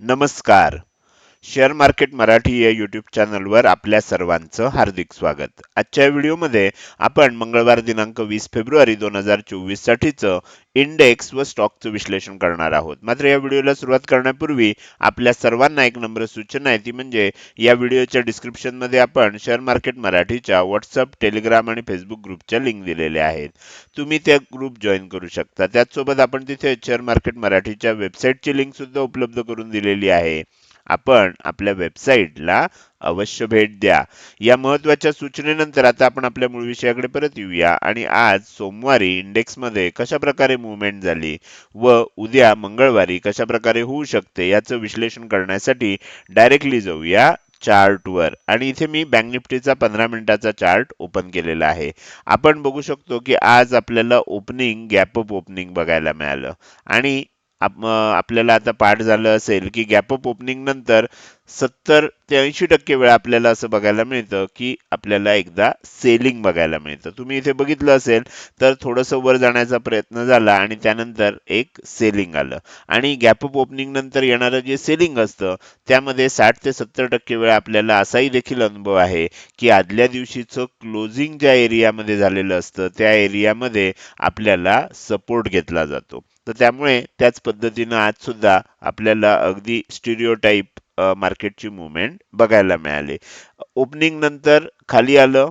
नमस्कार. Share market Marathi या YouTube चॅनलवर आपल्या सर्वांचं हार्दिक स्वागत. आजच्या व्हिडिओमध्ये आपण मंगळवार दिनांक वीस फेब्रुवारी दोन हजार चोवीस साठीचं इंडेक्स व स्टॉकचं विश्लेषण करणार आहोत. मात्र या व्हिडिओला सुरुवात करण्यापूर्वी आपल्या सर्वांना एक नंबर सूचना आहे ती म्हणजे या व्हिडिओच्या डिस्क्रिप्शनमध्ये आपण शेअर मार्केट मराठीच्या व्हॉट्सअप टेलिग्राम आणि फेसबुक ग्रुपच्या लिंक दिलेल्या आहेत. तुम्ही त्या ग्रुप जॉईन करू शकता. त्याचसोबत आपण तिथे शेअर मार्केट मराठीच्या वेबसाईटची लिंक सुद्धा उपलब्ध करून दिलेली आहे. आपण आपल्या वेबसाईटला अवश्य भेट द्या. या महत्त्वाच्या सूचनेनंतर आता आपण आपल्या मूळ विषयाकडे परत येऊया आणि आज सोमवारी इंडेक्समध्ये कशा प्रकारे मुवमेंट झाली व उद्या मंगळवारी कशा प्रकारे होऊ शकते याचं विश्लेषण करण्यासाठी डायरेक्टली जाऊया चार्टवर आणि इथे मी बँक निफ्टीचा पंधरा मिनिटाचा चार्ट ओपन केलेला आहे. आपण बघू शकतो की आज आपल्याला ओपनिंग गॅप अप ओपनिंग बघायला मिळालं. आणि आप आपल्याला आता पाठ झालं असेल की गॅप अप ओपनिंग नंतर सत्तर ते ऐंशी टक्के वेळा आपल्याला असं बघायला मिळतं की आपल्याला एकदा सेलिंग बघायला मिळतं. तुम्ही इथे बघितलं असेल तर थोडंसं वर जाण्याचा प्रयत्न झाला आणि त्यानंतर एक सेलिंग आलं. आणि गॅप अप ओपनिंग नंतर येणारं जे सेलिंग असतं त्यामध्ये साठ ते सत्तर टक्के वेळा आपल्याला असाही देखील अनुभव आहे की आदल्या दिवशीचं क्लोजिंग ज्या एरियामध्ये झालेलं असतं त्या एरियामध्ये आपल्याला सपोर्ट घेतला जातो. तर त्यामुळे त्याच पद्धतीनं आज सुद्धा आपल्याला अगदी स्टिरिओ टाईप मार्केटची मुवमेंट बघायला मिळाली. ओपनिंग नंतर खाली आलं.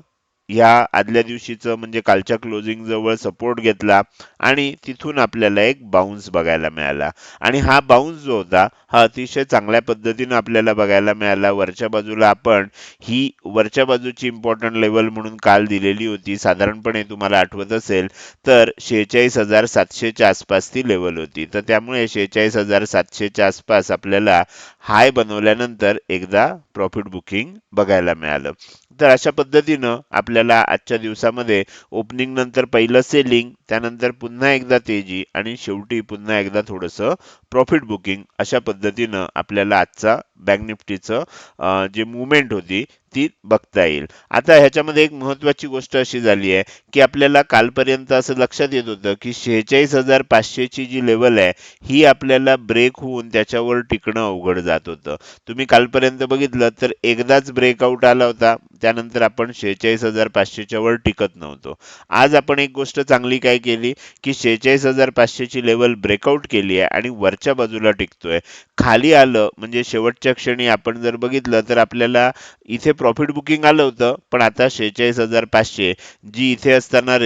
ह्या आदल्या दिवशीचं म्हणजे कालच्या क्लोजिंग जवळ सपोर्ट घेतला आणि तिथून आपल्याला एक बाउन्स बघायला मिळाला. आणि हा बाउन्स जो होता हा अतिशय चांगल्या पद्धतीनं आपल्याला बघायला मिळाला. वरच्या बाजूला आपण ही वरच्या बाजूची इम्पॉर्टंट लेवल म्हणून काल दिलेली होती. साधारणपणे तुम्हाला आठवत असेल तर शेहेचाळीस हजार सातशेच्या आसपास ती लेवल होती. तर त्यामुळे शेहेचाळीस हजार सातशेच्या आसपास आपल्याला हाय बनवल्यानंतर एकदा प्रॉफिट बुकिंग बघायला मिळालं. तर अशा पद्धतीनं आपल्याला आजच्या दिवसामध्ये ओपनिंग नंतर पहिलं सेलिंग त्यानंतर पुन्हा एकदा तेजी आणि शेवटी पुन्हा एकदा थोडंसं प्रॉफिट बुकिंग अशा पद्धतीनं आपल्याला आजचा बँक निफ्टीचं जे मुवमेंट होती ती बघता येईल. आता ह्याच्यामध्ये एक महत्त्वाची गोष्ट अशी झाली आहे की आपल्याला कालपर्यंत असं लक्षात येत होतं की शेहेचाळीस हजार पाचशेची जी लेवल आहे ही आपल्याला ब्रेक होऊन त्याच्यावर टिकणं अवघड जात होतं. तुम्ही कालपर्यंत बघितलं तर एकदाच ब्रेकआउट आला होता त्यानंतर आपण शेहेचाळीस हजार पाचशेच्या वर टिकत नव्हतो. आज आपण एक गोष्ट चांगली काय केली की शेहेचाळीस हजार पाचशेची लेवल ब्रेकआउट केली आहे आणि वरच्या बाजूला टिकतोय. खाली आलं म्हणजे शेवटच्या क्षणी आपण जर बघितलं तर आपल्याला इथे प्रॉफिट बुकिंग आलं होतं पण आता शेहेचाळीस हजार पाचशे. जी इथे असताना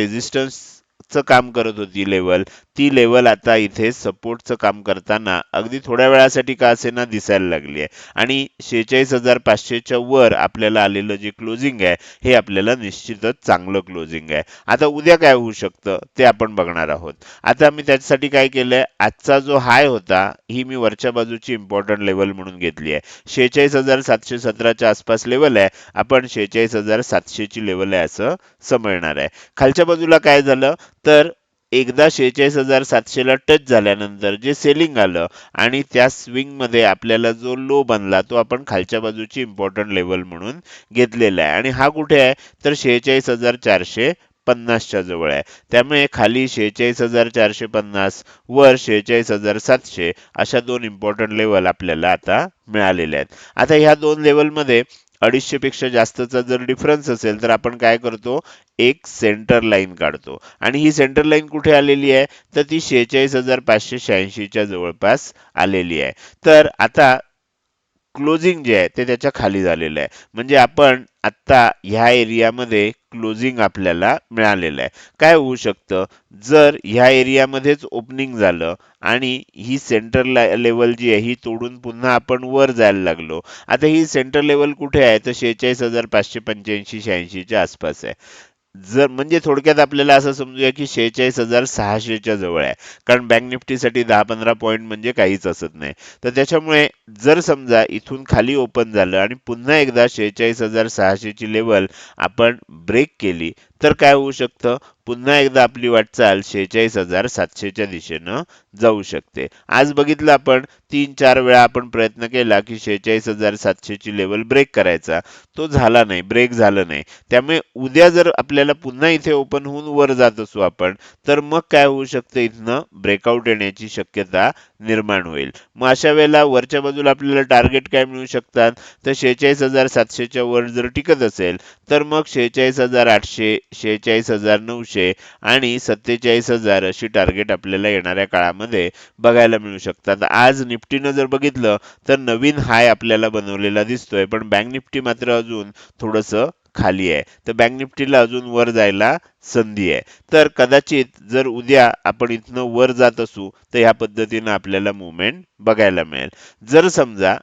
रेझिस्टन्सचं काम करत होती लेवल ती लेवल आता इथे सपोर्टचं काम करताना अगदी थोड्या वेळासाठी का असेना दिसायला लागली आहे. आणि शेहेचाळीस हजार पाचशेच्या वर आपल्याला आलेलं जे क्लोजिंग आहे हे आपल्याला निश्चितच चांगलं क्लोजिंग आहे. आता उद्या काय होऊ शकतं ते आपण बघणार आहोत. आता मी त्याच्यासाठी काय केलंय आजचा जो हाय होता ही मी वरच्या बाजूची इम्पॉर्टंट लेवल म्हणून घेतली आहे. शेहेचाळीस हजार सातशे सतराच्या आसपास लेवल आहे आपण शेहेचाळीस हजार सातशेची लेवल आहे असं समजणार आहे. खालच्या बाजूला काय झालं तर एकदा शेहेचाळीस हजार सातशेला टच झाल्यानंतर जे सेलिंग आलं आणि त्या स्विंगमध्ये आपल्याला जो लो बनला तो आपण खालच्या बाजूची इम्पॉर्टंट लेवल म्हणून घेतलेला आहे. आणि हा कुठे आहे? तर शेहेचाळीस हजार चारशे पन्नासच्या जवळ आहे. त्यामुळे खाली शेहेचाळीस हजार चारशे पन्नास वर शेहेचाळीस हजार सातशे अशा दोन इम्पॉर्टंट लेवल आपल्याला आता मिळालेल्या आहेत. आता ह्या दोन लेवलमध्ये अडीचशे पेक्षा जास्तचा जर डिफरन्स असेल तर आपण काय करतो? एक सेंटर लाईन काढतो. आणि ही सेंटर लाईन कुठे आलेली आहे? तर ती शेहेचाळीस हजार पाचशे शहाऐंशीच्या जवळपास आलेली आहे. तर आता क्लोजिंग जे आहे ते त्याच्याखाली झालेलं आहे. म्हणजे आपण आत्ता ह्या एरियामध्ये क्लोजिंग आपल्याला मिळालेलं आहे. काय होऊ शकतं? जर ह्या एरियामध्येच ओपनिंग झालं आणि ही सेंटर लेवल जी आहे ही तोडून पुन्हा आपण वर जायला लागलो. आता ही सेंटर लेवल कुठे आहे? तर शेहेचाळीस हजार पाचशे पंच्याऐंशी शहाऐंशीच्या आसपास आहे. जर म्हणजे थोडक्यात आपल्याला असं समजूया की शेहेचाळीस हजार सहाशेच्या जवळ आहे. कारण बँक निफ्टीसाठी दहा पंधरा पॉईंट म्हणजे काहीच असत नाही. तर त्याच्यामुळे जर समजा इथून खाली ओपन झालं आणि पुन्हा एकदा शेहेचाळीस हजार सहाशेची लेवल आपण ब्रेक केली तर काय होऊ शकतं? पुन्हा एकदा आपली वाटचाल शेहेचाळीस हजार सातशेच्या दिशेनं जाऊ शकते. आज बघितलं आपण तीन चार वेळा आपण प्रयत्न केला की शेहेचाळीस हजार सातशेची लेवल ब्रेक करायचा. तो झाला नाही ब्रेक झालं नाही. त्यामुळे उद्या जर आपल्याला पुन्हा इथे ओपन होऊन वर जात असू आपण तर मग काय होऊ शकतं इथनं? ब्रेकआउट येण्याची शक्यता निर्माण होईल. मग अशा वेळेला वरच्या बाजूला आपल्याला टार्गेट काय मिळू शकतात? तर शेहेचाळीस हजार सातशेच्या वर जर टिकत असेल तर मग शेहेचाळीस हजार आठशे शेहेचाळीस हजार नऊशे आणि सत्तेचाळीस हजार अशी टार्गेट आपल्याला येणाऱ्या काळामध्ये बघायला मिळू शकतात. आज निफ्टीनं जर बघितलं तर नवीन हाय आपल्याला बनवलेला दिसतोय पण बँक निफ्टी मात्र अजून थोडंसं खाली आहे. तर बँक निफ्टीला अजून वर जायला संधी आहे. तर कदाचित जर उद्या आपण इथनं वर जात असू तर ह्या पद्धतीनं आपल्याला मुवमेंट बघायला मिळेल. जर समजा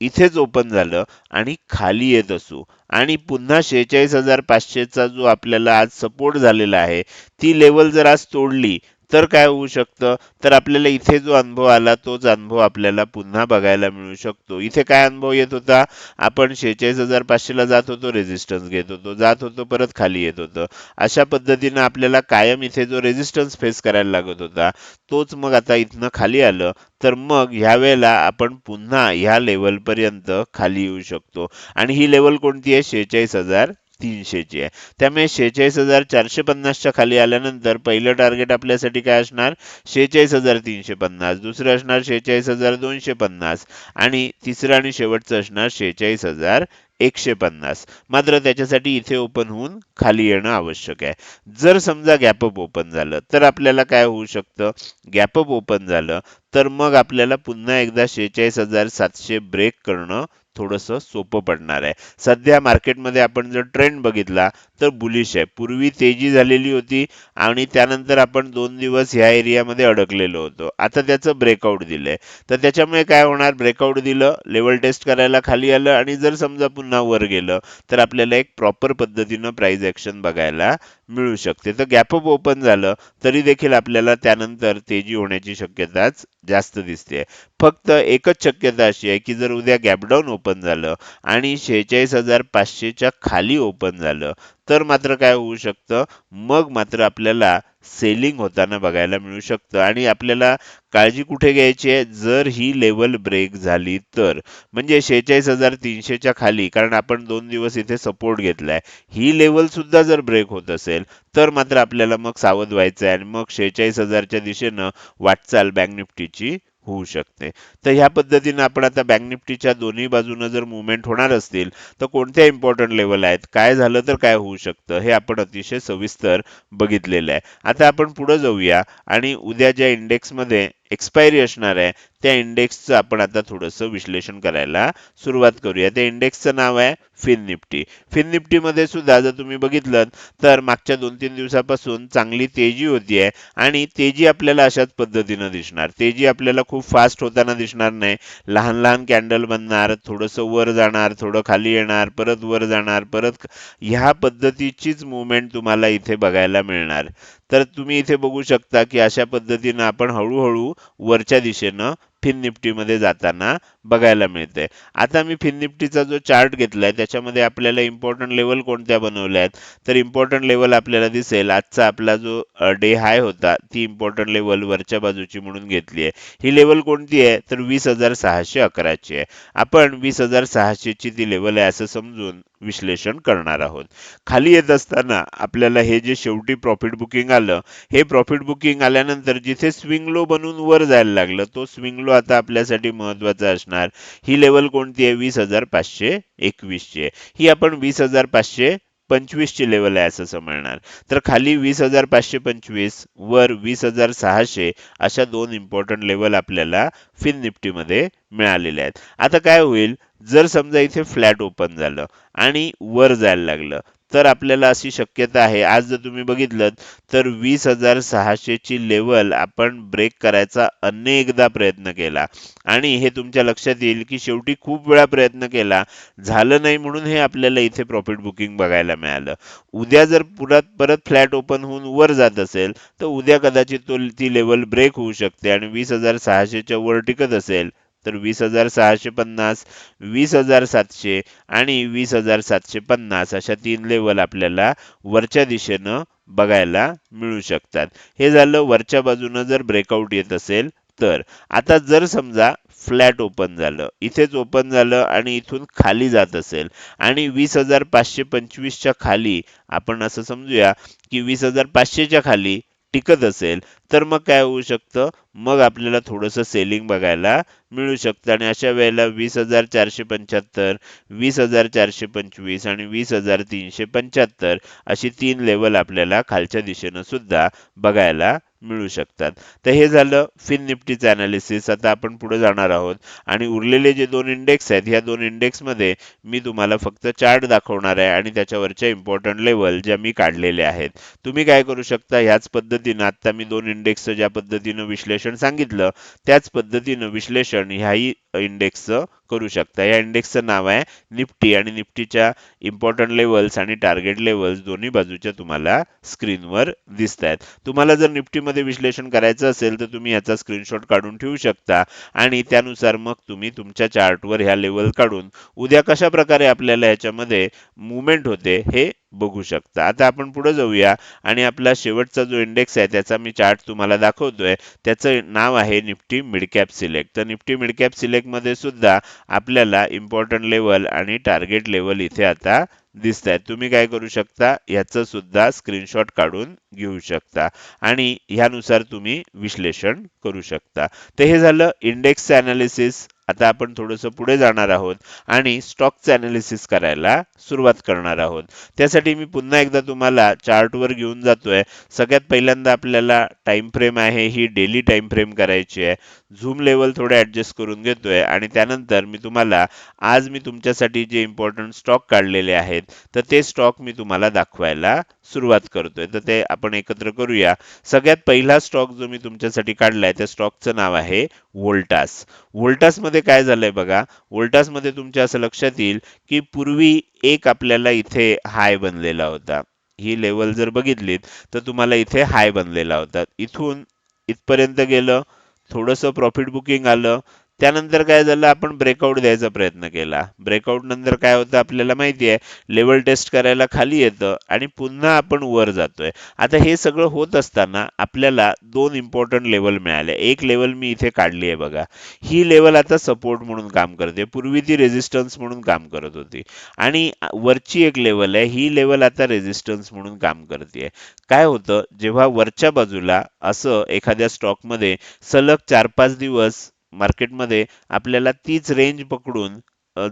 इथेच ओपन झालं आणि खाली येत असू. आणि पुन्हा शेहेचाळीस हजार पाचशेचा जो आपल्याला आज सपोर्ट झालेला आहे ती लेवल जर आज तोडली तर काय होऊ शकतं? तर आपल्याला इथे जो अनुभव आला तोच अनुभव आपल्याला पुन्हा बघायला मिळू शकतो. इथे काय अनुभव येत होता? आपण शेहेचाळीस हजार पाचशेला जात होतो रेझिस्टन्स घेत होतो. जात होतो परत खाली येत होतं. अशा पद्धतीनं आपल्याला कायम इथे जो रेजिस्टन्स फेस करायला लागत होता तोच मग आता इथनं खाली आलं. तर मग ह्या वेळेला आपण पुन्हा ह्या लेवलपर्यंत खाली येऊ शकतो. आणि ही लेवल कोणती आहे? शेहेचाळीस हजार तीनशेची आहे. त्यामुळे शेहेचाळीस हजार चारशे पन्नासच्या खाली आल्यानंतर पहिलं टार्गेट आपल्यासाठी काय असणार? शेहेचाळीस हजार तीनशे पन्नास. दुसरं असणार शेहेचाळीस हजार दोनशे पन्नास. आणि तिसरं आणि शेवटचं असणार शेहेचाळीस हजार एकशे पन्नास. मात्र त्याच्यासाठी इथे ओपन होऊन खाली येणं आवश्यक आहे. जर समजा गॅपअप ओपन झालं तर आपल्याला काय होऊ शकतं? गॅपअप ओपन झालं तर मग आपल्याला पुन्हा एकदा शेहेचाळीस हजार सातशे ब्रेक करणं थोडंसं सोपं पडणार आहे. सध्या मार्केटमध्ये आपण जर ट्रेंड बघितला तर बुलिश आहे. पूर्वी तेजी झालेली होती आणि त्यानंतर आपण दोन दिवस ह्या एरियामध्ये अडकलेलो होतो. आता त्याचं ब्रेकआउट दिलंय. तर त्याच्यामुळे काय होणार? ब्रेकआउट दिलं लेवल टेस्ट करायला खाली आलं आणि जर समजा पुन्हा वर गेलं तर आपल्याला एक प्रॉपर पद्धतीनं प्राईज ऍक्शन बघायला मिळू शकते. तर गॅपअप ओपन झालं तरी देखील आपल्याला त्यानंतर तेजी होण्याची शक्यताच जास्त दिसते. फक्त एकच शक्यता अशी आहे की जर उद्या गॅपडाऊन ओपन झालं आणि शेहेचाळीस हजार पाचशेच्या खाली ओपन झालं तर मात्र काय होऊ शकतं? मग मात्र आपल्याला सेलिंग होताना बघायला मिळू शकतं. आणि आपल्याला काळजी कुठे घ्यायची आहे? जर ही लेवल ब्रेक झाली तर. म्हणजे शेहेचाळीस हजार तीनशेच्या खाली कारण आपण दोन दिवस इथे सपोर्ट घेतलाय. ही लेवल सुद्धा जर ब्रेक होत असेल तर मात्र आपल्याला मग सावध व्हायचं आहे आणि मग शेहेचाळीस हजारच्या दिशेनं वाटचाल बँक निफ्टीची होऊ शकते. तर ह्या पद्धतीनं आपण आता बँक निफ्टीच्या दोन्ही बाजूनं जर मुवमेंट होणार असतील तर कोणत्या इम्पॉर्टंट लेवल आहेत? काय झालं तर काय होऊ शकतं? हे आपण अतिशय सविस्तर बघितलेलं आहे. आता आपण पुढे जाऊया आणि उद्या ज्या इंडेक्समध्ये एक्सपायरी असणार आहे. त्या इंडेक्सचं आपण आता थोडंसं विश्लेषण करायला सुरुवात करूया. त्या इंडेक्सचं नाव आहे फिन निफ्टी फिन निफ्टीमध्ये सुद्धा जर तुम्ही बघितलं तर मागच्या दोन तीन दिवसापासून चांगली तेजी होतीये आणि तेजी आपल्याला अशाच पद्धतीनं दिसणार. तेजी आपल्याला खूप फास्ट होताना दिसणार नाही. लहान लहान कॅन्डल बनणार थोडंसं वर जाणार थोडं खाली येणार परत वर जाणार परत ह्या पद्धतीचीच मुवमेंट तुम्हाला इथे बघायला मिळणार. तर तुम्ही इथे बघू शकता की अशा पद्धतीनं आपण हळूहळू वरच्या दिशेनं फिन निफ्टीमध्ये जाताना बघायला मिळते. आता मी फिन निफ्टीचा जो चार्ट घेतलाय त्याच्यामध्ये आपल्याला इम्पॉर्टंट लेवल कोणत्या बनवल्या आहेत? तर इम्पॉर्टंट लेवल आपल्याला दिसेल. आजचा आपला जो डे हाय होता ती इम्पॉर्टंट लेवल वरच्या बाजूची म्हणून घेतली आहे. ही लेवल कोणती आहे? तर वीस हजार सहाशे अकराची आहे. आपण वीस हजार सहाशेची ती लेवल आहे असं समजून विश्लेषण करणार आहोत. खाली येत असताना आपल्याला हे जे शेवटी प्रॉफिट बुकिंग आलं हे प्रॉफिट बुकिंग आल्यानंतर जिथे स्विंग लो बनून वर जायला लागलं तो स्विंग लो आता आपल्यासाठी महत्त्वाचा असणार. ही लेवल कोणती आहे? वीस हजार पाचशे एकवीसची आहे. ही आपण वीस हजार पाचशे पंचवीसची लेवल आहे असं समजणार. तर खाली वीस हजार पाचशे पंचवीस वर वीस हजार सहाशे अशा दोन इम्पॉर्टंट लेवल आपल्याला फिन निफ्टीमध्ये मिळालेले आहेत. आता काय होईल? जर समजा इथे फ्लॅट ओपन झालं आणि वर जायला लागलं तर आपल्याला अशी शक्यता आहे. आज जर तुम्ही बघितलं तर वीस हजार सहाशेची लेवल आपण ब्रेक करायचा अनेकदा प्रयत्न केला. आणि हे तुमच्या लक्षात येईल की शेवटी खूप वेळा प्रयत्न केला. झालं नाही म्हणून हे आपल्याला इथे प्रॉफिट बुकिंग बघायला मिळालं. उद्या जर पुरात परत फ्लॅट ओपन होऊन वर जात असेल तर उद्या कदाचित तो ती लेवल ब्रेक होऊ शकते आणि वीस हजार सहाशेच्या वर टिकत असेल. तर वीस हजार सहाशे पन्नास वीस हजार सातशे आणि वीस हजार सातशे पन्नास अशा तीन लेवल आपल्याला वरच्या दिशेनं बघायला मिळू शकतात. हे झालं वरच्या बाजूनं जर ब्रेकआउट येत असेल तर. आता जर समजा फ्लॅट ओपन झालं इथेच ओपन झालं आणि इथून खाली जात असेल आणि वीस हजार पाचशे पंचवीसच्या खाली आपण असं समजूया की वीस हजार पाचशेच्या खाली टिकत असेल तर मग काय होऊ शकतं? मग आपल्याला थोडंसं सेलिंग बघायला मिळू शकतं. आणि अशा वेळेला वीस हजार चारशे पंच्याहत्तर वीस हजार चारशे पंचवीस आणि वीस हजार तीनशे पंच्याहत्तर अशी तीन लेवल आपल्याला खालच्या दिशेनं सुद्धा बघायला मिळू शकतात. तर हे झालं फिन निफ्टीचं अनालिसिस आता आपण पुढे जाणार आहोत. आणि उरलेले जे दोन इंडेक्स आहेत ह्या दोन इंडेक्समध्ये मी तुम्हाला फक्त चार्ट दाखवणार आहे आणि त्याच्यावरच्या इम्पॉर्टंट लेवल ज्या मी काढलेल्या आहेत. तुम्ही काय करू शकता? ह्याच पद्धतीनं आत्ता मी दोन इंडेक्सचं ज्या पद्धतीनं विश्लेषण सांगितलं त्याच पद्धतीनं विश्लेषण ह्याही इंडेक्सचं करू शकता. या इंडेक्सचं नाव आहे निफ्टी आणि निफ्टीच्या इम्पॉर्टंट लेवल्स आणि टार्गेट लेवल्स दोन्ही बाजूच्या तुम्हाला स्क्रीनवर दिसत आहेत तुम्हाला जर निफ्टीमध्ये विश्लेषण करायचं असेल तर तुम्ही याचा स्क्रीनशॉट काढून ठेवू शकता आणि त्यानुसार मग तुम्ही तुमच्या चार्टवर ह्या लेवल काढून उद्या कशा प्रकारे आपल्याला याच्यामध्ये मुवमेंट होते हे बघू शकता. आता आपण पुढे जाऊया आणि आपला शेवटचा जो इंडेक्स आहे त्याचा मी चार्ट तुम्हाला दाखवतोय. त्याचं नाव आहे निफ्टी मिडकॅप सिलेक्ट तर निफ्टी मिडकॅप सिलेक्टमध्ये सुद्धा आपल्याला इम्पॉर्टंट लेवल आणि टार्गेट लेवल इथे आता दिसत आहेत तुम्ही काय करू शकता? याचं सुद्धा स्क्रीनशॉट काढून घेऊ शकता. आणि ह्यानुसार तुम्ही विश्लेषण करू शकता. तर हे झालं इंडेक्सचं अनालिसिस आता आपण थोडंसं पुढे जाणार आहोत आणि स्टॉकचं अनालिसिस करायला सुरुवात करणार आहोत. त्यासाठी मी पुन्हा एकदा तुम्हाला चार्टवर घेऊन जातोय. सगळ्यात पहिल्यांदा आपल्याला टाइम फ्रेम आहे ही डेली टाइम फ्रेम करायची आहे. झूम लेवल थोडे ॲडजस्ट करून घेतोय आणि त्यानंतर मी तुम्हाला आज मी तुमच्यासाठी जे इम्पॉर्टंट स्टॉक काढलेले आहेत तर ते स्टॉक मी तुम्हाला दाखवायला सुरुवात करतोय. तर ते आपण एकत्र करूया. सगळ्यात पहिला स्टॉक जो मी तुमच्यासाठी काढलाय त्या स्टॉकचं नाव आहे वोल्टास वोल्टासमध्ये काय झालंय बघा? वोल्टासमध्ये तुमच्या असं लक्षात येईल की पूर्वी एक आपल्याला इथे हाय बनलेला होता. ही लेवल जर बघितलीत तर तुम्हाला इथे हाय बनलेला होता. इथून इथपर्यंत गेलं थोडंसं प्रॉफिट बुकिंग आलं त्यानंतर काय झालं आपण ब्रेकआउट द्यायचा प्रयत्न केला. ब्रेकआउट नंतर काय होतं आपल्याला माहिती आहे लेवल टेस्ट करायला खाली येतं आणि पुन्हा आपण वर जातोय. आता हे सगळं होत असताना आपल्याला दोन इम्पॉर्टंट लेवल मिळाले. एक लेवल मी इथे काढली आहे बघा. ही लेवल आता सपोर्ट म्हणून काम करते पूर्वी ती रेझिस्टन्स म्हणून काम करत होती. आणि वरची एक लेवल आहे ही लेवल आता रेजिस्टन्स म्हणून काम करते. काय होतं जेव्हा वरच्या बाजूला असं एखाद्या स्टॉकमध्ये सलग चार पाच दिवस मार्केटमध्ये आपल्याला तीच रेंज पकडून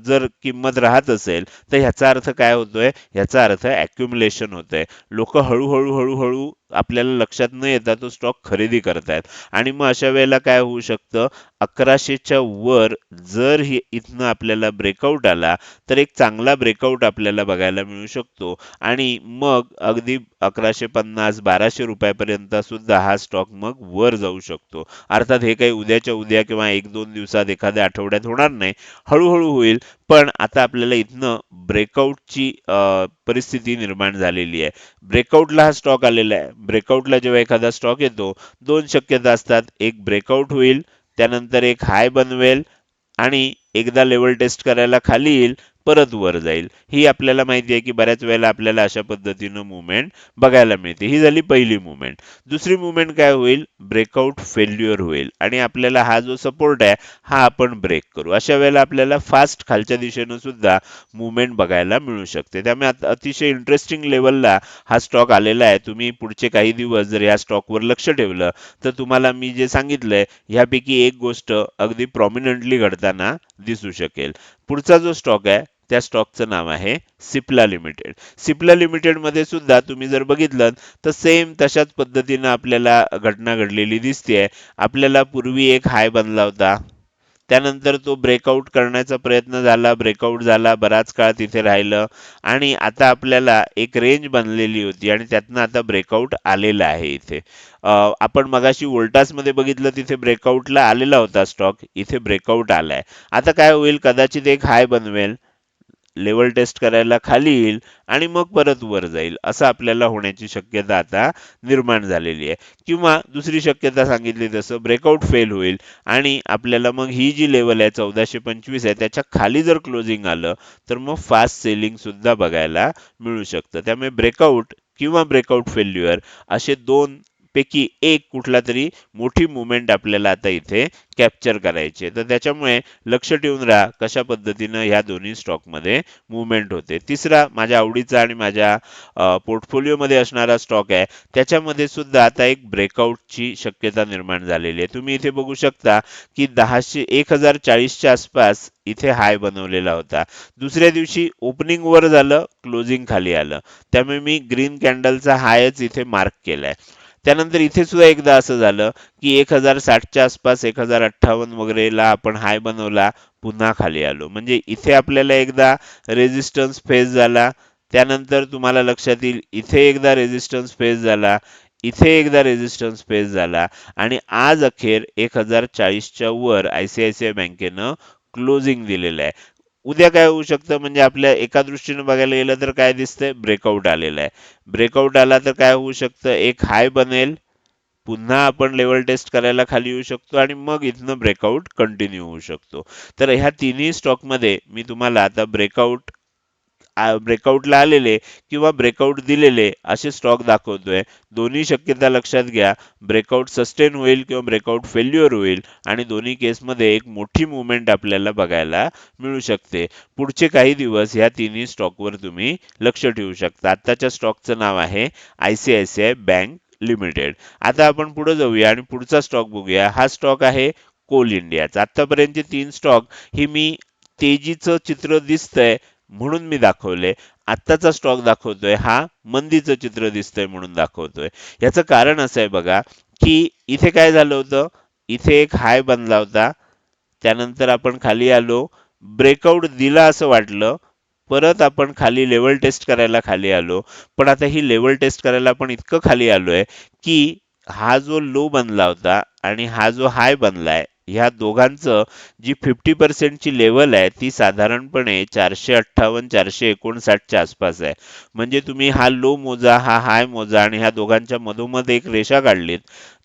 जर किंमत राहत असेल तर ह्याचा अर्थ काय होतोय? ह्याचा अर्थ ॲक्युम्युलेशन होतंय. लोक हळूहळू हळूहळू आपल्याला लक्षात न येता तो स्टॉक खरेदी करतायत. आणि मग अशा वेळेला काय होऊ शकतं? अकराशेच्या वर जर ही इथनं आपल्याला ब्रेकआउट आला तर एक चांगला ब्रेकआउट आपल्याला बघायला मिळू शकतो. आणि मग अगदी अकराशे पन्नास बाराशे रुपयापर्यंत सुद्धा हा स्टॉक मग वर जाऊ शकतो. अर्थात हे काही उद्याच्या उद्या किंवा एक दोन दिवसात एखाद्या आठवड्यात होणार नाही. हळूहळू होईल. पण आता आपल्याला इथनं ब्रेकआउटची परिस्थिती निर्माण झालेली आहे. ब्रेकआउटला हा स्टॉक आलेला आहे. ब्रेकआउटला जेव्हा एखादा स्टॉक येतो दोन शक्यता असतात. एक ब्रेकआउट होईल त्यानंतर एक हाय बनवेल आणि एकदा लेवल टेस्ट करायला खाली येईल परत वर जाईल. ही आपल्याला माहिती आहे की बऱ्याच वेळेला आपल्याला अशा पद्धतीनं मुवमेंट बघायला मिळते. ही झाली पहिली मुवमेंट दुसरी मुवमेंट काय होईल? ब्रेकआउट फेल्युअर होईल. आणि आपल्याला हा जो सपोर्ट आहे हा आपण ब्रेक करू. अशा वेळेला आपल्याला फास्ट खालच्या दिशेनं सुद्धा मुवमेंट बघायला मिळू शकते. त्यामुळे अतिशय इंटरेस्टिंग लेवलला हा स्टॉक आलेला आहे. तुम्ही पुढचे काही दिवस जर या स्टॉकवर लक्ष ठेवलं तर तुम्हाला मी जे सांगितलंय ह्यापैकी एक गोष्ट अगदी प्रॉमिनंटली घडताना दिसू शकेल. पुढचा जो स्टॉक आहे त्या स्टॉकचं नाव आहे सिप्ला लिमिटेड सिप्ला लिमिटेडमध्ये सुद्धा तुम्ही जर बघितलं तर सेम तशाच पद्धतीनं आपल्याला घटना घडलेली दिसते आपल्याला पूर्वी एक हाय बनला होता. त्यानंतर तो ब्रेकआउट करण्याचा प्रयत्न झाला ब्रेकआउट झाला बराच काळ तिथे राहिलं आणि आता आपल्याला एक रेंज बनलेली होती आणि त्यातनं आता ब्रेकआउट आलेला आहे इथे. आपण मगाशी मध्ये बघितलं तिथे ब्रेकआउटला आलेला होता स्टॉक इथे ब्रेकआउट आलाय. आता काय होईल? कदाचित एक हाय बनवेल. लेवल टेस्ट करायला खाली येईल आणि मग परत वर जाईल. असं आपल्याला होण्याची शक्यता आता निर्माण झालेली आहे. किंवा दुसरी शक्यता सांगितली तसं ब्रेकआउट फेल होईल आणि आपल्याला मग ही जी लेवल आहे चौदाशे पंचवीस आहे त्याच्याखाली जर क्लोजिंग आलं तर मग फास्ट सेलिंग सुद्धा बघायला मिळू शकतं. त्यामुळे ब्रेकआउट किंवा ब्रेकआउट फेल्युअर असे दोन पैकी एक कुठला तरी मोठी मुवमेंट आपल्याला आता इथे कॅप्चर करायची तर त्याच्यामुळे लक्ष ठेवून राहा कशा पद्धतीनं ह्या दोन्ही स्टॉकमध्ये मुवमेंट होते. तिसरा माझ्या आवडीचा आणि माझ्या पोर्टफोलिओमध्ये असणारा स्टॉक आहे. त्याच्यामध्ये सुद्धा आता एक ब्रेकआउटची शक्यता निर्माण झालेली आहे. तुम्ही इथे बघू शकता की दहाशे एक हजार चाळीसच्या आसपास इथे हाय बनवलेला होता. दुसऱ्या दिवशी ओपनिंग वर झालं क्लोजिंग खाली आलं. त्यामुळे मी ग्रीन कॅन्डलचा हायच इथे मार्क केलाय. त्यानंतर इथे सुद्धा एकदा असं झालं की एक हजार साठच्या आसपास एक हजार अठ्ठावन्न वगैरेला आपण हाय बनवला पुन्हा खाली आलो. म्हणजे इथे आपल्याला एकदा रेजिस्टन्स फेस झाला. त्यानंतर तुम्हाला लक्षात येईल इथे एकदा रेजिस्टन्स फेस झाला इथे एकदा रेजिस्टन्स फेस झाला. आणि आज अखेर एक हजार चाळीसच्या वर आयसीआयसीआय बँकेनं क्लोजिंग दिलेलं आहे. उद्या काय होऊ शकतं? म्हणजे आपल्या एका दृष्टीनं बघायला गेलं तर काय दिसतंय? ब्रेकआउट आलेला आहे. ब्रेकआउट आला तर काय होऊ शकतं? एक हाय बनेल. पुन्हा आपण लेवल टेस्ट करायला खाली येऊ शकतो आणि मग इथनं ब्रेकआउट कंटिन्यू होऊ शकतो. तर ह्या तिन्ही स्टॉकमध्ये मी तुम्हाला आता ब्रेकआउट ब्रेकआउटला आलेले किंवा ब्रेकआउट दिलेले असे स्टॉक दाखवतोय. दोन्ही शक्यता लक्षात घ्या. ब्रेकआउट सस्टेन होईल किंवा ब्रेकआउट फेल्युअर होईल आणि दोन्ही केसमध्ये एक मोठी मुवमेंट आपल्याला बघायला मिळू शकते. पुढचे काही दिवस ह्या तिन्ही स्टॉकवर तुम्ही लक्ष ठेवू शकता. आत्ताच्या स्टॉकचं नाव आहे आयसीआयसीआय बँक लिमिटेड आता आपण पुढे जाऊया आणि पुढचा स्टॉक बघूया. हा स्टॉक आहे कोल इंडियाचा आतापर्यंतचे तीन स्टॉक ही मी तेजीचं चित्र दिसतंय. म्हणून मी दाखवले. आत्ताचा स्टॉक दाखवतोय. हा मंदीचं चित्र दिसतंय म्हणून दाखवतोय. याचं कारण असं आहे बघा की इथे काय झालं होतं? इथे एक हाय बनला होता. त्यानंतर आपण खाली आलो. ब्रेकआउट दिला असं वाटलं. परत आपण खाली लेवल टेस्ट करायला खाली आलो. पण आता ही लेवल टेस्ट करायला आपण इतकं खाली आलोय की हा जो लो बनला होता आणि हा जो हाय बनलाय ह्या दोघांचं जी फिफ्टी पर्सेंटची लेवल आहे ती साधारणपणे चारशे अठ्ठावन्न चारशे एकोणसाठच्या आसपास आहे. म्हणजे तुम्ही हा लो मोजा हा हाय मोजा आणि ह्या दोघांच्या मधोमध एक रेषा काढलीत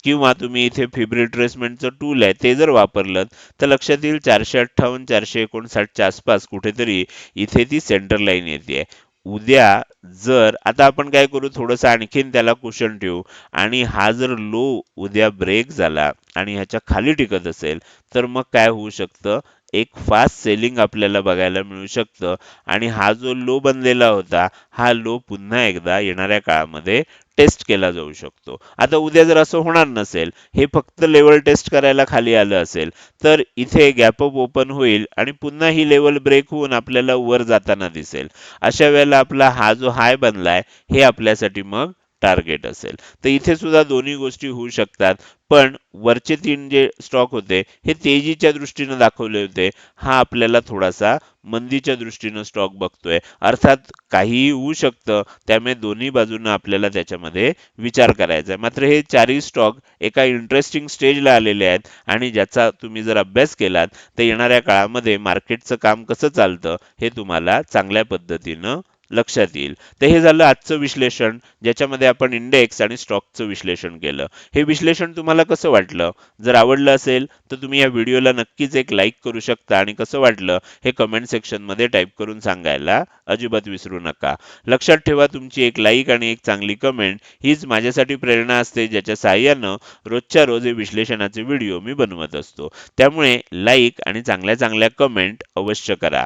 किंवा तुम्ही इथे फिब रिट्रेसमेंटचं टूल आहे ते जर वापरलं तर लक्षात येईल चारशे अठ्ठावन्न चारशे एकोणसाठच्या आसपास कुठेतरी इथे ती सेंटर लाईन येते उद्या जर आता आपण काय करू थोडंसं आणखीन त्याला कुशन ठेवू. आणि हा जर लो उद्या ब्रेक झाला आणि ह्याच्या खाली टिकत असेल तर मग काय होऊ शकतं? एक फास्ट सेलिंग आपल्याला बघायला मिळू शकतं. आणि हा जो लो बनलेला होता हा लो पुन्हा एकदा येणाऱ्या काळामध्ये टेस्ट केला जाऊ शकतो. आता उद्या जर असं होणार नसेल हे फक्त लेवल टेस्ट करायला खाली आलं असेल तर इथे गॅप अप ओपन होईल आणि पुन्हा ही लेवल ब्रेक होऊन आपल्याला वर जाताना दिसेल. अशा वेळेला आपला हा जो हाय बनलाय हे आपल्यासाठी मग टार्गेट असेल. तर इथे सुद्धा दोन्ही गोष्टी होऊ शकतात. पण वरचे तीन जे स्टॉक होते हे तेजीच्या दृष्टीनं दाखवले होते. हा आपल्याला थोडासा मंदीच्या दृष्टीनं स्टॉक बघतोय. अर्थात काहीही होऊ शकतं त्यामुळे दोन्ही बाजूनं आपल्याला त्याच्यामध्ये विचार करायचा आहे. मात्र हे चारही स्टॉक एका इंटरेस्टिंग स्टेजला आलेले आहेत आणि ज्याचा तुम्ही जर अभ्यास केलात तर येणाऱ्या काळामध्ये मार्केटचं काम कसं चालतं हे तुम्हाला चांगल्या पद्धतीनं लक्षात येईल. तर हे झालं आजचं विश्लेषण ज्याच्यामध्ये आपण इंडेक्स आणि स्टॉकचं विश्लेषण केलं. हे विश्लेषण तुम्हाला कसं वाटलं? जर आवडलं असेल तर तुम्ही या व्हिडिओला नक्कीच एक लाईक करू शकता. आणि कसं वाटलं? हे कमेंट सेक्शनमध्ये टाईप करून सांगायला अजिबात विसरू नका. लक्षात ठेवा तुमची एक लाईक आणि एक चांगली कमेंट हीच माझ्यासाठी प्रेरणा असते ज्याच्या सहाय्यानं रोजच्या रोज हे विश्लेषणाचे व्हिडिओ मी बनवत असतो. त्यामुळे लाईक आणि चांगल्या चांगल्या कमेंट अवश्य करा.